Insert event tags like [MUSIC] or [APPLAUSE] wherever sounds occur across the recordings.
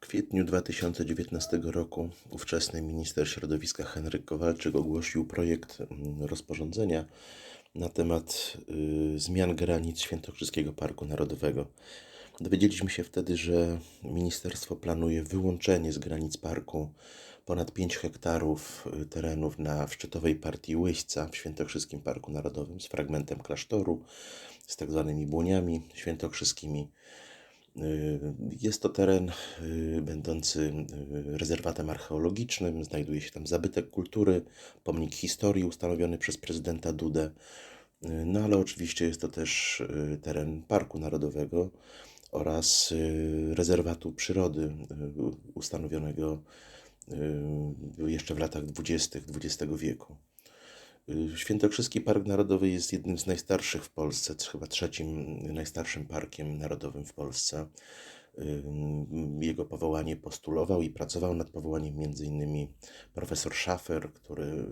kwietniu 2019 roku ówczesny minister środowiska Henryk Kowalczyk ogłosił projekt mm, rozporządzenia na temat y, zmian granic Świętokrzyskiego Parku Narodowego. Dowiedzieliśmy się wtedy, że ministerstwo planuje wyłączenie z granic parku ponad 5 hektarów y, terenów na w szczytowej partii Łyśca w Świętokrzyskim Parku Narodowym z fragmentem klasztoru, z tak zwanymi błoniami świętokrzyskimi. Y, Jest to teren y, będący y, rezerwatem archeologicznym. Znajduje się tam zabytek kultury, pomnik historii ustanowiony przez prezydenta Dudę. No ale oczywiście jest to też teren Parku Narodowego oraz rezerwatu przyrody ustanowionego jeszcze w latach dwudziestych XX wieku. Świętokrzyski Park Narodowy jest jednym z najstarszych w Polsce, chyba trzecim najstarszym parkiem narodowym w Polsce. Jego powołanie postulował i pracował nad powołaniem m.in. profesor Schafer, który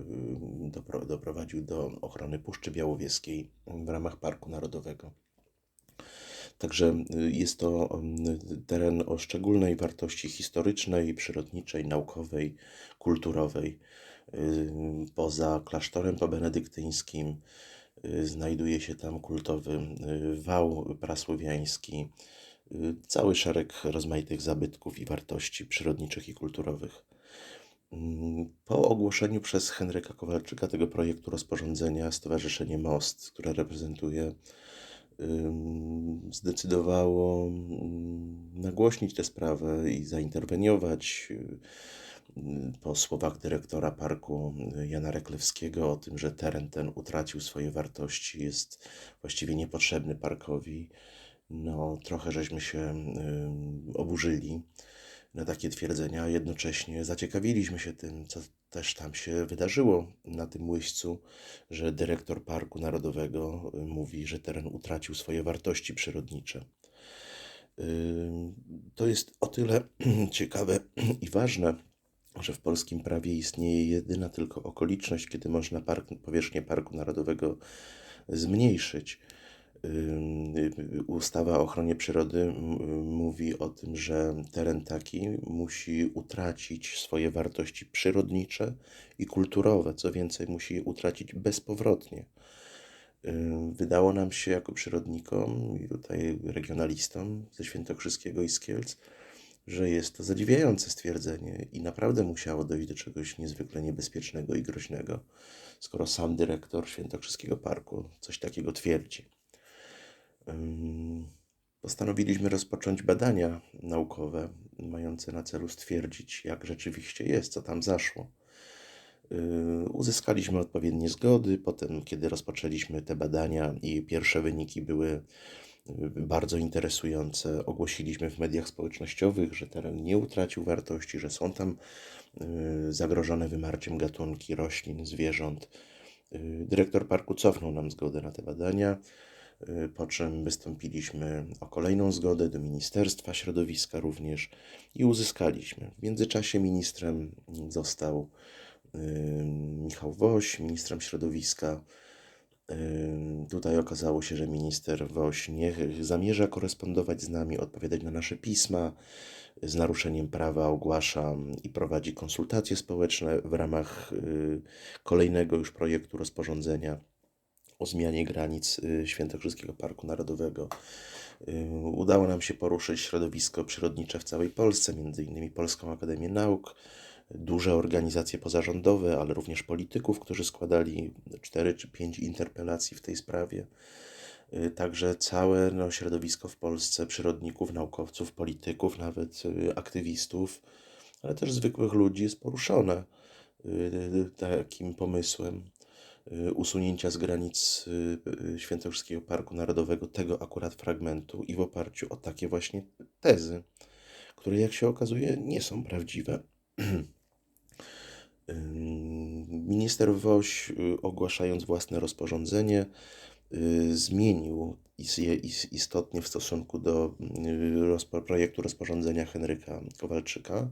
doprowadził do ochrony Puszczy Białowieskiej w ramach Parku Narodowego. Także y, jest to teren o szczególnej wartości historycznej, przyrodniczej, naukowej, kulturowej. Ym, Poza klasztorem pobenedyktyńskim y, znajduje się tam kultowy y, wał prasłowiański, y, cały szereg rozmaitych zabytków i wartości przyrodniczych i kulturowych. Mm, Po ogłoszeniu przez Henryka Kowalczyka tego projektu rozporządzenia Stowarzyszenie Most, które reprezentuje, zdecydowało mm, nagłośnić tę sprawę i zainterweniować. Y, y, Po słowach dyrektora parku y, Jana Reklewskiego o tym, że teren ten utracił swoje wartości, jest właściwie niepotrzebny parkowi, no trochę żeśmy się ym, oburzyli na takie twierdzenia, a jednocześnie zaciekawiliśmy się tym, co też tam się wydarzyło na tym łyścu, że dyrektor Parku Narodowego y, mówi, że teren utracił swoje wartości przyrodnicze. Ym, To jest o tyle [CLEARS THROAT] ciekawe i ważne, że w polskim prawie istnieje jedyna tylko okoliczność, kiedy można park, powierzchnię Parku Narodowego zmniejszyć. Ustawa o ochronie przyrody mówi o tym, że teren taki musi utracić swoje wartości przyrodnicze i kulturowe. Co więcej, musi je utracić bezpowrotnie. Wydało nam się jako przyrodnikom i tutaj regionalistom ze Świętokrzyskiego i z Kielc, że jest to zadziwiające stwierdzenie i naprawdę musiało dojść do czegoś niezwykle niebezpiecznego i groźnego, skoro sam dyrektor Świętokrzyskiego Parku coś takiego twierdzi. Postanowiliśmy rozpocząć badania naukowe, mające na celu stwierdzić, jak rzeczywiście jest, co tam zaszło. Yy, Uzyskaliśmy odpowiednie zgody. Potem, kiedy rozpoczęliśmy te badania i pierwsze wyniki były bardzo interesujące, ogłosiliśmy w mediach społecznościowych, że teren nie utracił wartości, że są tam yy, zagrożone wymarciem gatunki roślin, zwierząt. Yy, Dyrektor parku cofnął nam zgodę na te badania, yy, po czym wystąpiliśmy o kolejną zgodę do Ministerstwa Środowiska również i uzyskaliśmy. W międzyczasie ministrem został Michał Woś, ministrem środowiska. Tutaj okazało się, że minister Woś nie zamierza korespondować z nami, odpowiadać na nasze pisma. Z naruszeniem prawa ogłasza i prowadzi konsultacje społeczne w ramach y, kolejnego już projektu rozporządzenia o zmianie granic y, Świętokrzyskiego Parku Narodowego. Udało nam się poruszyć środowisko przyrodnicze w całej Polsce, innymi Polską Akademię Nauk, duże organizacje pozarządowe, ale również polityków, którzy składali cztery czy pięć interpelacji w tej sprawie. Y, Także całe no, środowisko w Polsce przyrodników, naukowców, polityków, nawet y, aktywistów, ale też zwykłych ludzi jest poruszone y, takim pomysłem usunięcia z granic Świętokrzyskiego Parku Narodowego tego akurat fragmentu i w oparciu o takie właśnie tezy, które jak się okazuje nie są prawdziwe. [CLEARS THROAT] Minister Woś, y, ogłaszając własne rozporządzenie, y, zmienił je is- istotnie w stosunku do y, projektu rozporządzenia Henryka Kowalczyka,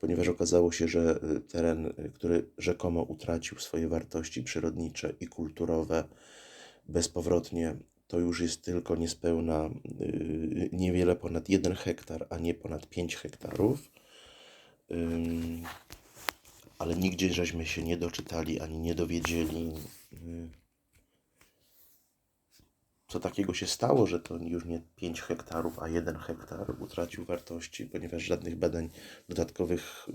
ponieważ okazało się, że teren, który rzekomo utracił swoje wartości przyrodnicze i kulturowe, bezpowrotnie to już jest tylko niespełna niewiele ponad 1 hektar, a nie ponad 5 hektarów. Ale nigdzie żeśmy się nie doczytali ani nie dowiedzieli, y, co takiego się stało, że to już nie 5 hektarów, a 1 hektar utracił wartości, ponieważ żadnych badań dodatkowych,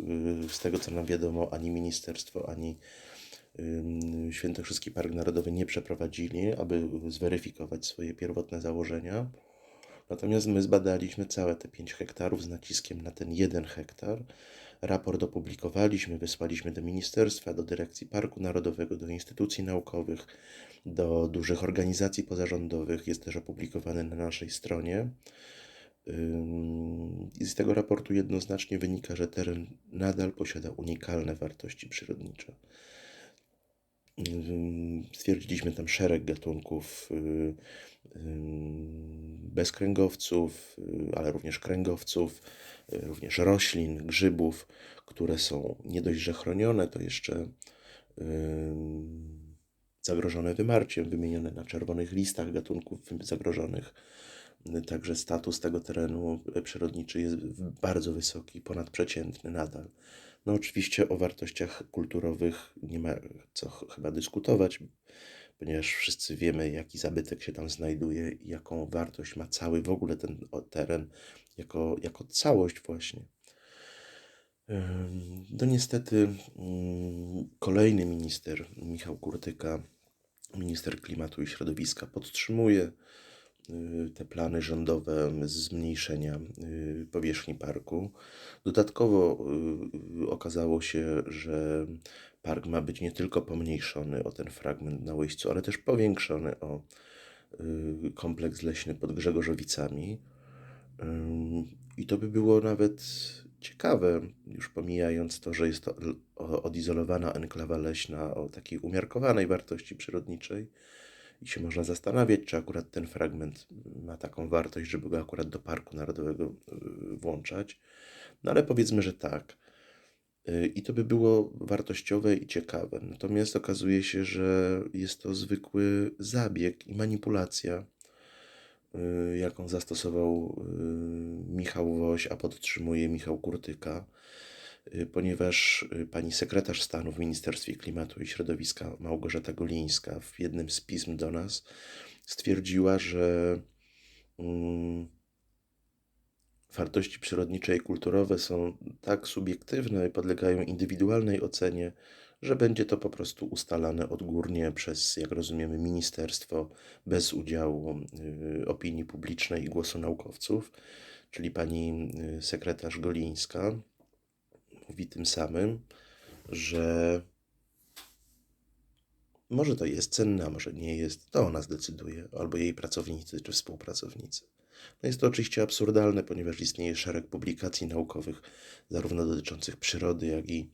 y, z tego co nam wiadomo, ani ministerstwo, ani Świętokrzyski Park Narodowy nie przeprowadzili, aby zweryfikować swoje pierwotne założenia. Natomiast my zbadaliśmy całe te 5 hektarów z naciskiem na ten 1 hektar. Raport opublikowaliśmy, wysłaliśmy do ministerstwa, do dyrekcji Parku Narodowego, do instytucji naukowych, do dużych organizacji pozarządowych. Jest też opublikowany na naszej stronie. I z tego raportu jednoznacznie wynika, że teren nadal posiada unikalne wartości przyrodnicze. Stwierdziliśmy tam szereg gatunków y, bezkręgowców, y, ale również kręgowców, również roślin, grzybów, które są nie dość, że chronione, to jeszcze zagrożone wymarciem, wymienione na czerwonych listach gatunków zagrożonych. Także status tego terenu przyrodniczy jest bardzo wysoki, ponadprzeciętny nadal. No oczywiście o wartościach kulturowych nie ma co ch- chyba dyskutować, ponieważ wszyscy wiemy, jaki zabytek się tam znajduje i jaką wartość ma cały w ogóle ten teren jako, jako całość właśnie. No niestety mm, kolejny minister, Michał Kurtyka, minister klimatu i środowiska, podtrzymuje te plany rządowe zmniejszenia y, powierzchni parku. Dodatkowo y, okazało się, że park ma być nie tylko pomniejszony o ten fragment na Łyścu, ale też powiększony o y, kompleks leśny pod Grzegorzowicami. I to by było nawet ciekawe, już pomijając to, że jest to odizolowana enklawa leśna o takiej umiarkowanej wartości przyrodniczej. I się można zastanawiać, czy akurat ten fragment ma taką wartość, żeby go akurat do Parku Narodowego y, włączać. No ale powiedzmy, że tak. Y, I to by było wartościowe i ciekawe. Natomiast okazuje się, że jest to zwykły zabieg i manipulacja, y, jaką zastosował Michał Woś, a podtrzymuje Michał Kurtyka, ponieważ y, pani sekretarz stanu w Ministerstwie Klimatu i Środowiska Małgorzata Golińska w jednym z pism do nas stwierdziła, że mm, wartości przyrodnicze i kulturowe są tak subiektywne i podlegają indywidualnej ocenie, że będzie to po prostu ustalane odgórnie przez, jak rozumiemy, ministerstwo bez udziału y, opinii publicznej i głosu naukowców, czyli pani y, sekretarz Golińska mówi tym samym, że może to jest cenne, a może nie jest, to ona zdecyduje, albo jej pracownicy czy współpracownicy. No jest to oczywiście absurdalne, ponieważ istnieje szereg publikacji naukowych, zarówno dotyczących przyrody, jak i,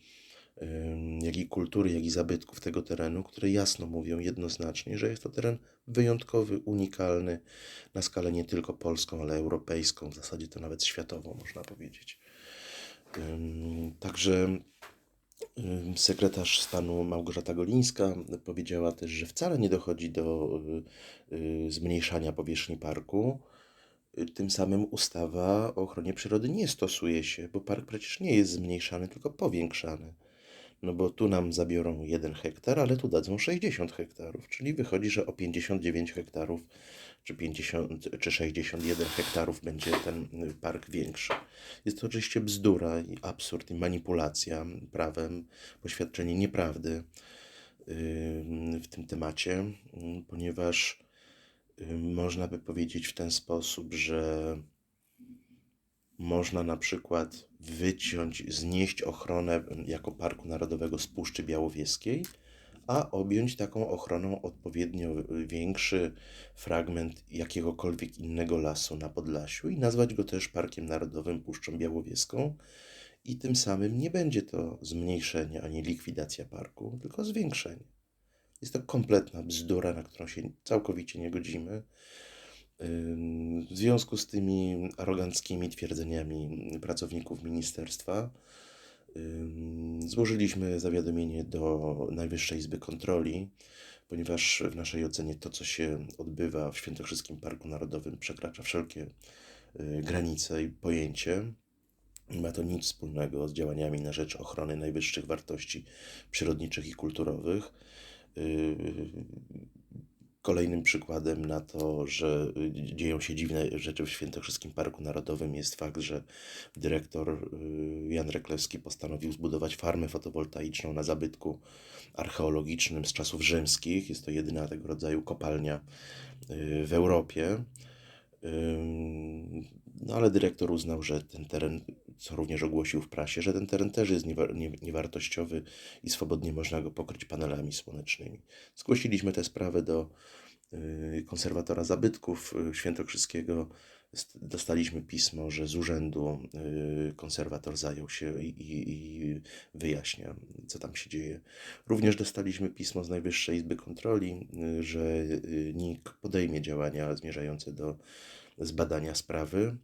jak i kultury, jak i zabytków tego terenu, które jasno mówią jednoznacznie, że jest to teren wyjątkowy, unikalny na skalę nie tylko polską, ale europejską, w zasadzie to nawet światową, można powiedzieć. Także sekretarz stanu Małgorzata Golińska powiedziała też, że wcale nie dochodzi do y, y, zmniejszania powierzchni parku. Y, Tym samym ustawa o ochronie przyrody nie stosuje się, bo park przecież nie jest zmniejszany, tylko powiększany. No bo tu nam zabiorą 1 hektar, ale tu dadzą 60 hektarów, czyli wychodzi, że o 59 hektarów czy 50 czy 61 hektarów będzie ten park większy. Jest to oczywiście bzdura i absurd i manipulacja prawem, poświadczenie nieprawdy ym, w tym temacie, ponieważ ym, można by powiedzieć w ten sposób, że można na przykład wyciąć, znieść ochronę jako Parku Narodowego z Puszczy Białowieskiej, a objąć taką ochroną odpowiednio większy fragment jakiegokolwiek innego lasu na Podlasiu i nazwać go też Parkiem Narodowym Puszczą Białowieską. I tym samym nie będzie to zmniejszenie ani likwidacja parku, tylko zwiększenie. Jest to kompletna bzdura, na którą się całkowicie nie godzimy. W związku z tymi aroganckimi twierdzeniami pracowników ministerstwa, złożyliśmy zawiadomienie do Najwyższej Izby Kontroli, ponieważ w naszej ocenie to, co się odbywa w Świętokrzyskim Parku Narodowym, przekracza wszelkie y, granice i pojęcie. Nie ma to nic wspólnego z działaniami na rzecz ochrony najwyższych wartości przyrodniczych i kulturowych. Kolejnym przykładem na to, że y, dzieją się dziwne rzeczy w Świętokrzyskim Parku Narodowym jest fakt, że dyrektor y, Jan Reklewski postanowił zbudować farmę fotowoltaiczną na zabytku archeologicznym z czasów rzymskich. Jest to jedyna tego rodzaju kopalnia y, w Europie. No ale dyrektor uznał, że ten teren, co również ogłosił w prasie, że ten teren też jest niewa- nie- niewartościowy i swobodnie można go pokryć panelami słonecznymi. Zgłosiliśmy tę sprawę do y, konserwatora zabytków y, świętokrzyskiego. St- Dostaliśmy pismo, że z urzędu y, konserwator zajął się i, i, i wyjaśnia, co tam się dzieje. Również dostaliśmy pismo z Najwyższej Izby Kontroli, że NIK podejmie działania zmierzające do zbadania sprawy.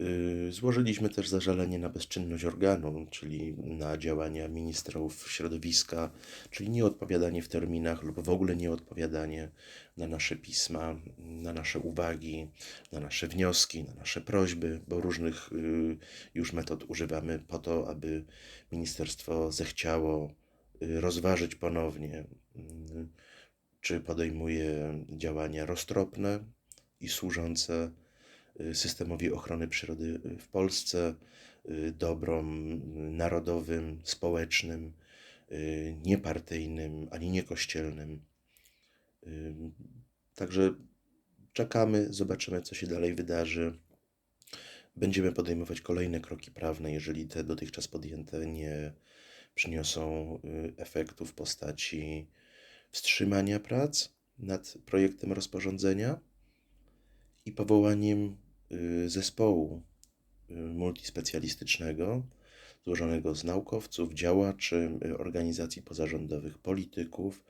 Y, Złożyliśmy też zażalenie na bezczynność organu, czyli na działania ministrów środowiska, czyli nieodpowiadanie w terminach lub w ogóle nieodpowiadanie na nasze pisma, na nasze uwagi, na nasze wnioski, na nasze prośby, bo różnych y, już metod używamy po to, aby ministerstwo zechciało y, rozważyć ponownie, czy podejmuje działania roztropne i służące systemowi ochrony przyrody y, w Polsce, y, dobrom y, narodowym, społecznym, niepartyjnym ani niekościelnym. Także czekamy, zobaczymy, co się dalej wydarzy. Będziemy podejmować kolejne kroki prawne, jeżeli te dotychczas podjęte nie przyniosą efektu w postaci wstrzymania prac nad projektem rozporządzenia i powołaniem zespołu y, multispecjalistycznego złożonego z naukowców, działaczy, y, organizacji pozarządowych, polityków,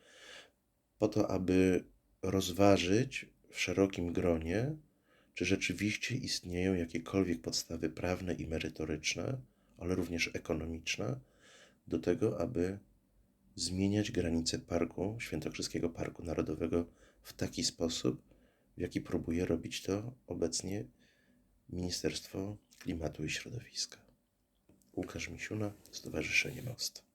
po to, aby rozważyć w szerokim gronie, czy rzeczywiście istnieją jakiekolwiek podstawy prawne i merytoryczne, ale również ekonomiczne, do tego, aby zmieniać granice parku, Świętokrzyskiego Parku Narodowego w taki sposób, w jaki próbuje robić to obecnie Ministerstwo Klimatu i Środowiska. Łukasz Misiuna, Stowarzyszenie Most.